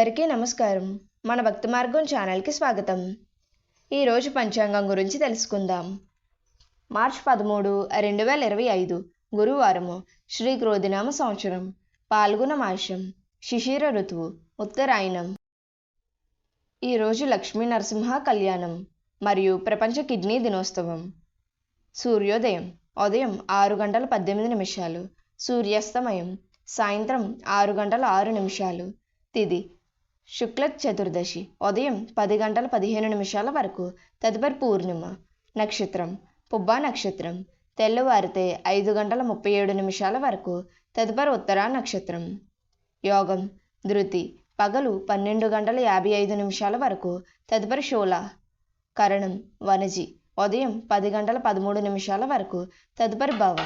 నమస్కారం. మన భక్తి మార్గం ఛానల్కి స్వాగతం. ఈరోజు పంచాంగం గురించి తెలుసుకుందాం. మార్చ్ పదమూడు రెండు వేల ఇరవై ఐదు గురువారము శ్రీ క్రోధినామ సంవత్సరం పాల్గొన మాసం శిశిర ఋతువు ఉత్తరాయణం. ఈరోజు లక్ష్మీ నరసింహ కళ్యాణం మరియు ప్రపంచ కిడ్నీ దినోత్సవం. సూర్యోదయం ఉదయం ఆరు గంటల పద్దెనిమిది నిమిషాలు సూర్యాస్తమయం సాయంత్రం ఆరు గంటల ఆరు నిమిషాలు తిది శుక్ల చతుర్దశి ఉదయం పది గంటల పదిహేను నిమిషాల వరకు. తదుపరి పూర్ణిమ నక్షత్రం పుబ్బా నక్షత్రం తెల్లవారితే ఐదు గంటల ముప్పై ఏడు నిమిషాల వరకు. తదుపరి ఉత్తరా నక్షత్రం. యోగం ధృతి పగలు పన్నెండు గంటల యాభై ఐదు నిమిషాల వరకు. తదుపరి షోల కరణం వనజి ఉదయం పది గంటల పదమూడు నిమిషాల వరకు. తదుపరి భవ.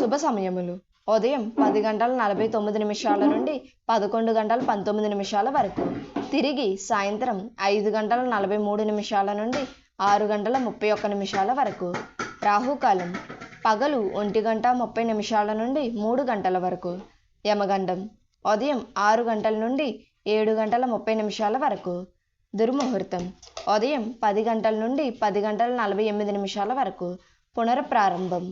శుభ సమయములు. ఉదయం పది గంటల నలభై తొమ్మిది నిమిషాల నుండి పదకొండు గంటల పంతొమ్మిది నిమిషాల వరకు. తిరిగి సాయంత్రం ఐదు గంటల నలభై మూడు నిమిషాల నుండి ఆరు గంటల ముప్పై ఒక్క నిమిషాల వరకు. రాహుకాలం పగలు ఒంటి గంట ముప్పై నిమిషాల నుండి మూడు గంటల వరకు. యమగండం ఉదయం ఆరు గంటల నుండి ఏడు గంటల ముప్పై నిమిషాల వరకు. దుర్ముహూర్తం ఉదయం పది గంటల నుండి పది గంటల నలభై ఎనిమిది నిమిషాల వరకు. పునఃప్రారంభం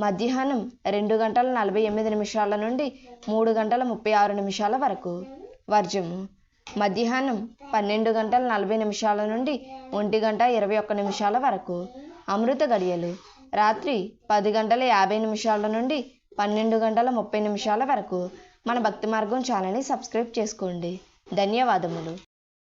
మధ్యాహ్నం రెండు గంటల నలభై ఎనిమిది నిమిషాల నుండి మూడు గంటల ముప్పై ఆరు నిమిషాల వరకు. వర్జము. మధ్యాహ్నం పన్నెండు గంటల నలభై నిమిషాల నుండి ఒంటి గంట ఇరవై ఒక్క నిమిషాల వరకు. అమృత గడియలు. రాత్రి పది గంటల యాభై నిమిషాల నుండి పన్నెండు గంటల ముప్పై నిమిషాల వరకు. మన భక్తి మార్గం ఛానల్ని సబ్స్క్రైబ్ చేసుకోండి. ధన్యవాదములు.